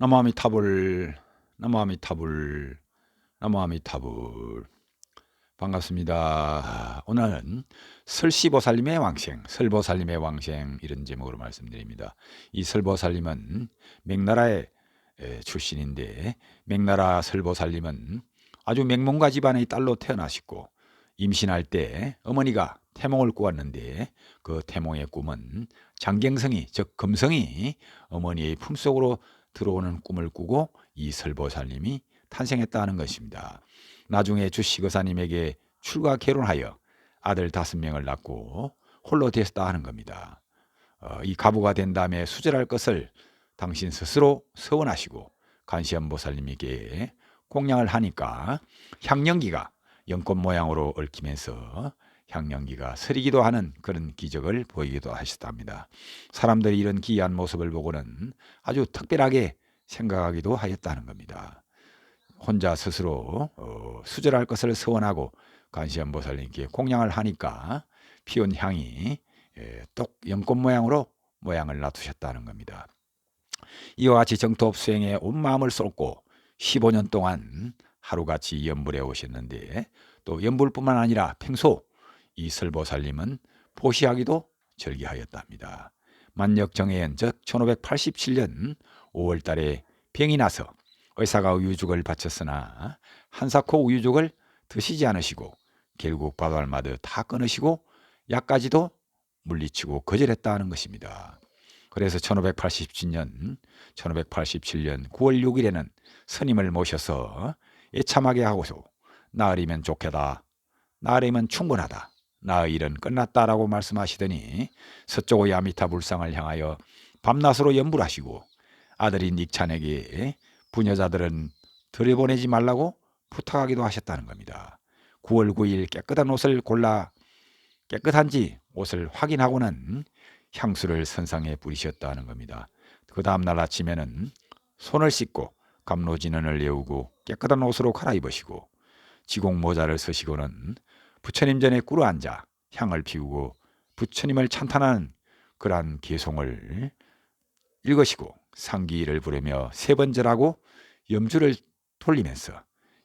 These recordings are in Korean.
나무아미타불 나무아미타불 나무아미타불 반갑습니다. 오늘은 설시보살님의 왕생, 설보살님의 왕생 이런 제목으로 말씀드립니다. 이 설보살님은 맥나라의 에, 출신인데 맥나라 설보살님은 아주 맹문가 집안의 딸로 태어나시고 임신할 때 어머니가 태몽을 꾸었는데 그 태몽의 꿈은 장경성이 즉 금성이 어머니의 품속으로 들어오는 꿈을 꾸고 이 설보살님이 탄생했다는 것입니다. 나중에 주시거사님에게 출가 결혼하여 아들 다섯 명을 낳고 홀로 됐다 하는 겁니다. 어, 이 가부가 된 다음에 수절할 것을 당신 스스로 서원하시고 간시연보살님에게 공양을 하니까 향령기가 연꽃 모양으로 얽히면서 향령기가 서리기도 하는 그런 기적을 보이기도 하셨답니다. 사람들이 이런 기이한 모습을 보고는 아주 특별하게 생각하기도 하였다는 겁니다. 혼자 스스로 어, 수절할 것을 서원하고 간시연보살님께 공양을 하니까 피운 향이 예, 똑 연꽃 모양으로 모양을 놔두셨다는 겁니다. 이와 같이 정토업 수행에 온 마음을 쏟고 15년 동안 하루같이 연불해 오셨는데 또 연불뿐만 아니라 평소 이 설보살님은 보시하기도 절기하였답니다. 만역정해연 즉 1587년 5월 달에 병이 나서 의사가 우유죽을 바쳤으나 한사코 우유죽을 드시지 않으시고 결국 바달마드 다 끊으시고 약까지도 물리치고 거절했다는 것입니다. 그래서 1587년 1587년 9월 6일에는 스님을 모셔서 애참하게 하고서 나으리면 좋게다. 나으리면 충분하다. 나의 일은 끝났다라고 말씀하시더니 서쪽의 아미타 불상을 향하여 밤낮으로 연불하시고 아들인 닉찬에게 부녀자들은 들여보내지 말라고 부탁하기도 하셨다는 겁니다. 9월 9일 깨끗한 옷을 골라 깨끗한지 옷을 확인하고는 향수를 선상에 뿌리셨다는 겁니다. 그 다음날 아침에는 손을 씻고 감로진언을 예우고 깨끗한 옷으로 갈아입으시고 지공 모자를 쓰시고는 부처님 전에 꿇어 앉아 향을 피우고 부처님을 찬탄하는 그러한 개송을 읽으시고 상기를 부르며 세번 절하고 염주를 돌리면서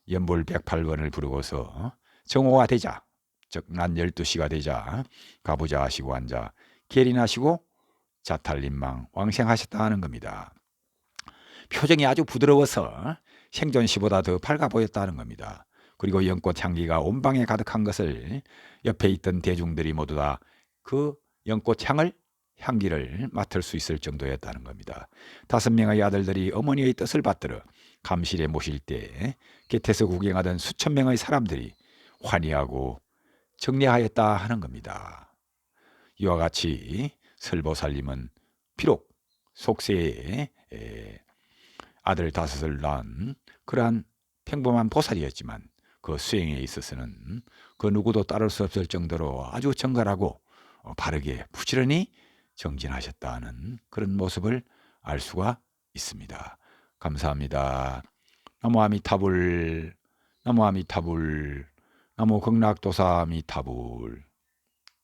연불 108번을 부르고서 정오가 되자 즉 난 12시가 되자 가부자 하시고 앉아 계린하시고 자탈림망 왕생하셨다 하는 겁니다. 표정이 아주 부드러워서 생존시보다 더 밝아 보였다는 겁니다. 그리고 연꽃 향기가 온 방에 가득한 것을 옆에 있던 대중들이 모두 다 그 연꽃 향을 향기를 맡을 수 있을 정도였다는 겁니다. 다섯 명의 아들들이 어머니의 뜻을 받들어 감실에 모실 때 곁에서 구경하던 수천 명의 사람들이 환희하고 정리하였다 하는 겁니다. 이와 같이 설보살님은 비록 속세에 아들 다섯을 낳은 그러한 평범한 보살이었지만 그 수행에 있어서는 그 누구도 따를 수 없을 정도로 아주 정갈하고 어, 바르게 부지런히 정진하셨다는 그런 모습을 알 수가 있습니다. 감사합니다. 나무 아미타불, 나무 아미타불, 나무 극락도사 아미타불.